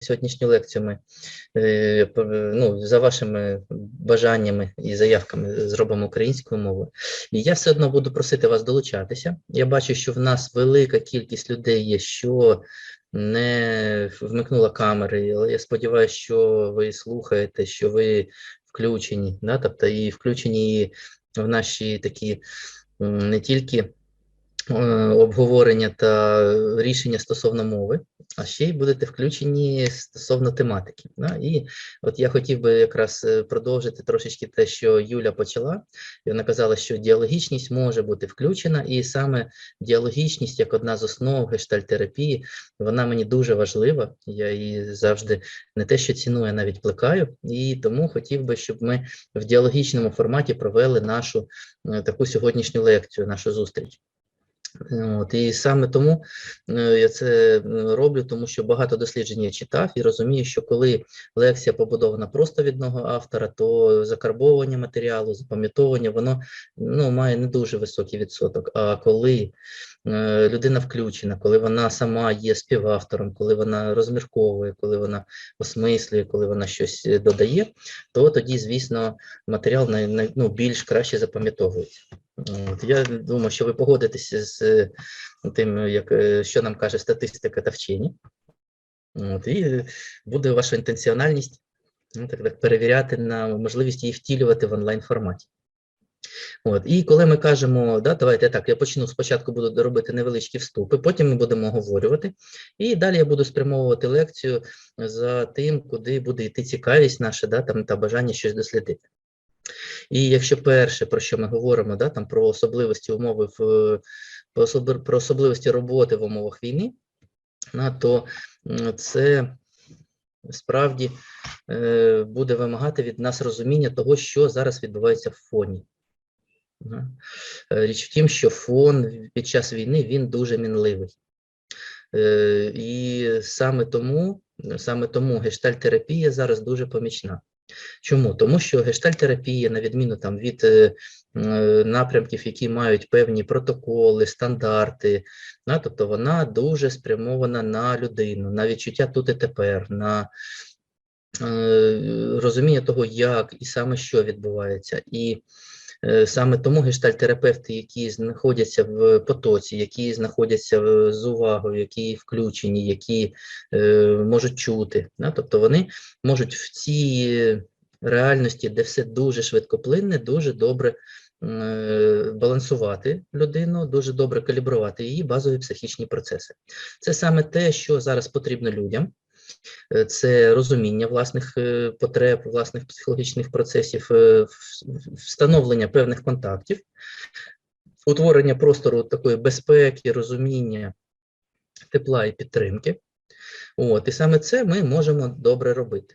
сьогоднішню лекцію ми е, ну, за вашими бажаннями і заявками зробимо українською мовою. І я все одно буду просити вас долучатися. Я бачу, що в нас велика кількість людей є, що не вмикнула камери, але я сподіваюся, що ви слухаєте, що ви включені, да? тобто і включені в наші такі не тільки е, обговорення та рішення стосовно мови, а ще й будете включені стосовно тематики. Да? І от я хотів би якраз е, продовжити трошечки те, що Юля почала. І вона казала, що діалогічність може бути включена, і саме діалогічність, як одна з основ гештальтерапії, вона мені дуже важлива. Я її завжди не те, що ціную, а навіть плекаю. І тому хотів би, щоб ми в діалогічному форматі провели нашу е, таку сьогоднішню лекцію, нашу зустріч. От, і саме тому е, я це роблю, тому що багато досліджень я читав і розумію, що коли лекція побудована просто від одного автора, то закарбовування матеріалу, запам'ятовування, воно ну, має не дуже високий відсоток. А коли е, людина включена, коли вона сама є співавтором, коли вона розмірковує, коли вона осмислює, коли вона щось е, додає, то тоді, звісно, матеріал най, ну, більш краще запам'ятовується. Я думаю, що ви погодитеся з е, тим, як, е, що нам каже статистика та вчені. От, і буде ваша інтенціональність ну, так, так, перевіряти на можливість її втілювати в онлайн форматі. От, і коли ми кажемо, да, давайте так, я почну спочатку буду робити невеличкі вступи, потім ми будемо оговорювати, і далі я буду спрямовувати лекцію за тим, куди буде йти цікавість наша, да, там, та бажання щось дослідити. І якщо перше, про що ми говоримо, да, там про особливості умови в про особливості роботи в умовах війни, то це справді е, буде вимагати від нас розуміння того, що зараз відбувається в фоні. Е, Річ в тім, що фон під час війни він дуже мінливий. Е, І саме тому, саме тому гештальтерапія зараз дуже помічна. Чому? Тому що гештальтерапія, на відміну там від е, е, напрямків, які мають певні протоколи, стандарти, да, тобто вона дуже спрямована на людину, на відчуття тут і тепер, на е, розуміння того, як і саме що відбувається. І саме тому гештальтерапевти, які знаходяться в потоці, які знаходяться з увагою, які включені, які е, можуть чути, тобто вони можуть в цій реальності, де все дуже швидкоплинне, дуже добре е, балансувати людину, дуже добре калібрувати її базові психічні процеси. Це саме те, що зараз потрібно людям. Е, Це розуміння власних е, потреб, власних психологічних процесів, е, встановлення певних контактів, утворення простору такої безпеки, розуміння, тепла і підтримки. От, і саме це ми можемо добре робити.